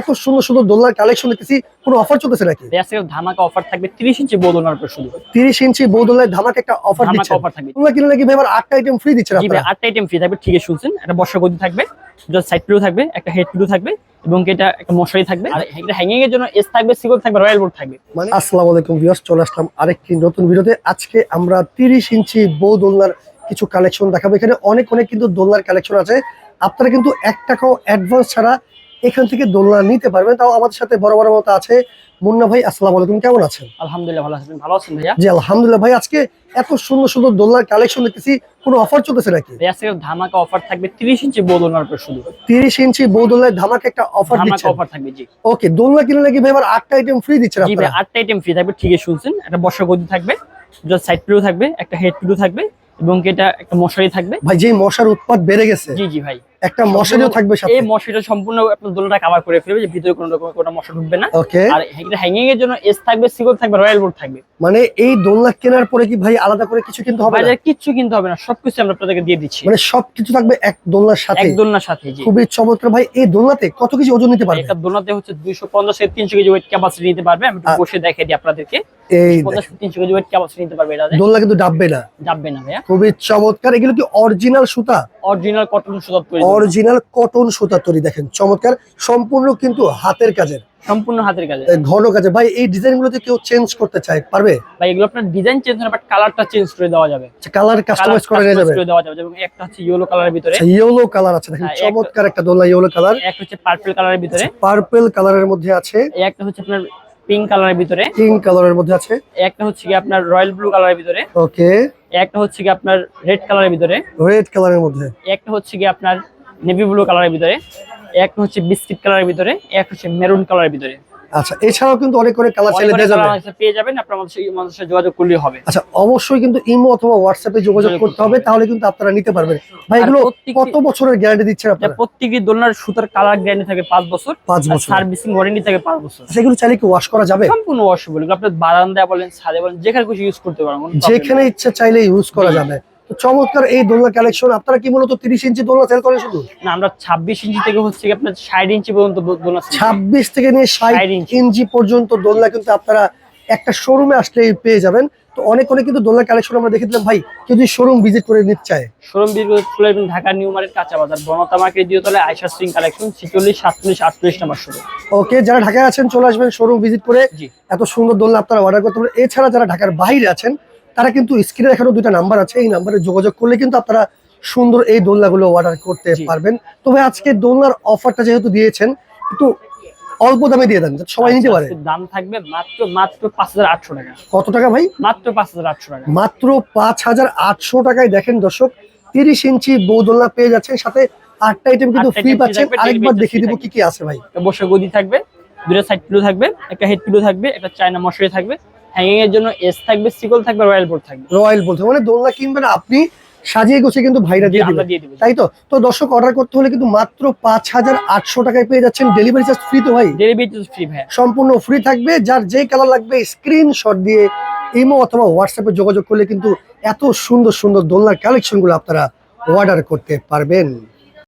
এত সুন্দর সুন্দর দোলনার কালেকশন দেখতেছি কোনো অফার চলতেছে নাকি? ধামাকা অফার থাকবে তিরিশ ইঞ্চি বোধনার উপর শুধু। তিরিশ ইঞ্চি বৌদোলায় ধামাকে একটা অফার দিচ্ছে অফার থাকবে। তোমরা কিনলে নাকি ভাই আবার আটটা আইটেম ফ্রি দিচ্ছে জি ভাই আটটা আইটেম ফ্রি থাকবে ঠিকই শুনছেন। একটা বর্ষা গদি থাকবে দুটো সাইড পিলো থাকবে একটা হেড পিলো থাকবে এবং এটা একটা মশারি থাকবে। আর এটা হ্যাঙ্গিং এর জন্য এস থাকবে সিগল থাকবে রয়্যাল বোর্ড থাকবে। মানে আসসালামু আলাইকুম ভিউয়ার্স চলে আসলাম আরেকটি নতুন ভিডিওতে। আজকে আমরা তিরিশ ইঞ্চি বৌ দোলনার কিছু কালেকশন দেখাবো। এখানে অনেক অনেক কিন্তু দোলনার কালেকশন আছে। আপনারা কিন্তু এক টাকাও অ্যাডভান্স ছাড়া এখান থেকে দোলনা নিতে পারবেন। তাও আমাদের সাথে বড় বড় মতো আছে। মুন্না ভাই আসসালাম আলাইকুম। কেমন আছেন? আলহামদুলিল্লাহ ভালো আছেন ভালো আছেন ভাইয়া? জি আলহামদুলিল্লাহ ভাই আজকে এত সুন্দর সুন্দর দোলনার কালেকশন দেখতেছি। কোনো অফার চলতেছে নাকি? ভাই আজকে ধামাকা অফার থাকবে তিরিশ ইঞ্চি বোধনার উপর শুধু। তিরিশ ইঞ্চি বৌ ধামাকা একটা অফার ধামাকা অফার থাকবে জি। ওকে দোলনা কিনলে নাকি ভাই আবার আটটা আইটেম ফ্রি দিচ্ছে জি ভাই আটটা আইটেম ফ্রি থাকবে ঠিকই শুনছেন। একটা বর্ষা গদি থাকবে দুটো সাইড পিলো থাকবে একটা হেড পিলো থাকবে এবং এটা একটা মশারি থাকবে। ভাই যে মশার উৎপাদ বেড়ে গেছে। জি জি ভাই। একটা মশারিও থাকবে সাথে। এই মশারিটা সম্পূর্ণ আপনার দোলনাটা কভার করে ফেলবে যে ভিতরে কোনো রকম কোনো মশা ঢুকবে না। ওকে। আর এটা হ্যাঙ্গিং এর জন্য এস থাকবে সিগল থাকবে রয়্যাল বোর্ড থাকবে। মানে এই দোলনা কেনার পরে কি ভাই আলাদা করে কিছু কিনতে হবে না? কিচ্ছু কিনতে হবে না সবকিছু আমরা আপনাদেরকে দিয়ে দিচ্ছি। মানে সবকিছু থাকবে এক দোলনার সাথে? এক দোলনার সাথে জি। খুবই চমৎকার। ভাই এই দোলনাতে কত কেজি ওজন নিতে পারবে? একটা দোলনাতে হচ্ছে দুইশো পঞ্চাশ থেকে তিনশো কেজি ওয়েট ক্যাপাসিটি নিতে পারবে। আমি একটু বসে দেখে দিই আপনাদেরকে। এই পঞ্চাশ তিনশো কেজি ওয়েট ক্যাপাসিটি নিতে পারবে এটা দোলনা কিন্তু ডাববে না। যাবে না ভাইয়া। খুবই চমৎকার। এগুলো কি অরিজিনাল সুতা? অরিজিনাল কটন সুতা তৈরি। অরিজিনাল কটন সুতা তৈরি দেখেন চমৎকার। সম্পূর্ণ কিন্তু হাতের কাজের। সম্পূর্ণ হাতের কাজে ঘন কাজে ভাই এই ডিজাইন গুলোতে কেউ চেঞ্জ করতে চায় পারবে? ভাই এগুলো আপনার ডিজাইন চেঞ্জ হবে বাট কালারটা চেঞ্জ করে দেওয়া যাবে। কালার কাস্টমাইজ করে নিয়ে যাবে। করে দেওয়া যাবে। এবং একটা হচ্ছে ইয়েলো কালারের ভিতরে। ইয়েলো কালার আছে দেখেন হ্যাঁ, চমৎকার একটা দোলনা ইয়েলো কালার একটা হচ্ছে পার্পল কালারের ভিতরে। পার্পল কালারের মধ্যে আছে। একটা হচ্ছে আপনার পিঙ্ক কালারের ভিতরে। পিঙ্ক কালারের মধ্যে আছে। একটা হচ্ছে কি আপনার রয়্যাল ব্লু কালারের ভিতরে। ওকে একটা হচ্ছে কি আপনার রেড কালারের ভিতরে। রেড কালারের মধ্যে। একটা হচ্ছে কি আপনার নেভি ব্লু কালারের ভিতরে একটা হচ্ছে বিস্কিট কালারের ভিতরে একটা হচ্ছে মেরুন কালারের ভিতরে। আচ্ছা এছাড়াও কিন্তু অনেক অনেক কালার চাইলে পেয়ে যাবেন আপনার আমাদের সাথে- যোগাযোগ করলেই হবে। আচ্ছা অবশ্যই কিন্তু ইমো অথবা হোয়াটসঅ্যাপে যোগাযোগ যোগাযোগ করতে হবে তাহলে কিন্তু আপনারা নিতে পারবেন। ভাই এগুলো কত বছরের গ্যারান্টি দিচ্ছেন আপনারা? প্রত্যেকটি দোলনার সুতার কালার গ্যারান্টি থাকে পাঁচ বছর। পাঁচ বছর সার্ভিসিং ওয়ারেন্টি থাকে পাঁচ বছর। আচ্ছা এগুলো চাইলে কি ওয়াশ করা যাবে? সম্পূর্ণ ওয়াশেবল আপনার বারান্দায় বলেন ছাদে বলেন যেখানে খুশি ইউজ করতে পারবেন যেখানে ইচ্ছা চাইলে ইউজ করা যাবে। তো চমৎকার এই দোলনা কালেকশন আপনারা কি মূলত তিরিশ ইঞ্চি দোলনা সেল করেন শুধু? না আমরা ছাব্বিশ ইঞ্চি থেকে হচ্ছে আপনার ষাট ইঞ্চি পর্যন্ত দোলনা ছাব্বিশ থেকে নিয়ে ষাট ইঞ্চি। পর্যন্ত দোলনা কিন্তু আপনারা একটা শোরুমে আসলেই পেয়ে যাবেন। তো অনেক অনেক কিন্তু দোলনা কালেকশন আমরা দেখে দিলাম। ভাই কেউ যদি শোরুম ভিজিট করে নিতে চায়? শোরুম চলে আসবেন ঢাকা নিউ মার্কেট কাঁচা বাজার বনতা মার্কেট দ্বিতীয়তলায় আয়সা স্ট্রিং কালেকশন ছিচল্লিশ সাতচল্লিশ আটচল্লিশ নাম্বার শুরু ওকে যারা ঢাকায় আছেন চলে আসবেন শোরুম ভিজিট করে। এত সুন্দর দোলনা আপনারা অর্ডার করতে পারেন। এছাড়া যারা ঢাকার বাইরে আছেন তারা কিন্তু স্ক্রিনে এখানে দুইটা নাম্বার আছে এই নাম্বারে যোগাযোগ করলে কিন্তু আপনারা সুন্দর এই দোলনাগুলো অর্ডার করতে পারবেন। তবে আজকে দোলনার অফারটা যেহেতু দিয়েছেন একটু অল্প দামে দিয়ে দেন সবাই নিতে পারে। দাম থাকবে মাত্র মাত্র পাঁচ হাজার আটশো টাকা। কত টাকা ভাই? মাত্র পাঁচ হাজার আটশো টাকা। মাত্র পাঁচ হাজার আটশো টাকায় দেখেন দর্শক তিরিশ ইঞ্চি বউ দোলনা পেয়ে যাচ্ছেন সাথে আটটা আইটেম কিন্তু ফ্রি পাচ্ছেন। আরেকবার দেখিয়ে দিব কি কি আছে ভাই। একটা বসে গদি থাকবে দুটো সাইড পিলো থাকবে একটা হেড পিলো থাকবে একটা চায়না মশারি থাকবে। হ্যাঙ্গিং এর জন্য এস থাকবে সিকল থাকবে রয়্যাল বোর্ড থাকবে। রয়্যাল বলতে মানে দোলনা কিনবেন আপনি সাজিয়ে গুছিয়ে কিন্তু ভাইরা দিয়ে আমরা দিবেন। দিয়ে দেবো। তাই তো? তো দর্শক অর্ডার করতে হলে কিন্তু মাত্র পাঁচ হাজার আটশো টাকায় পেয়ে যাচ্ছেন ডেলিভারি চার্জ ফ্রি তো ভাই? ডেলিভারি চার্জ ফ্রি ভাই সম্পূর্ণ ফ্রি থাকবে। যার যে কালার লাগবে স্ক্রিনশট দিয়ে ইমো অথবা হোয়াটসঅ্যাপে যোগাযোগ করলে কিন্তু এত সুন্দর সুন্দর দোলনার কালেকশনগুলো আপনারা অর্ডার করতে পারবেন।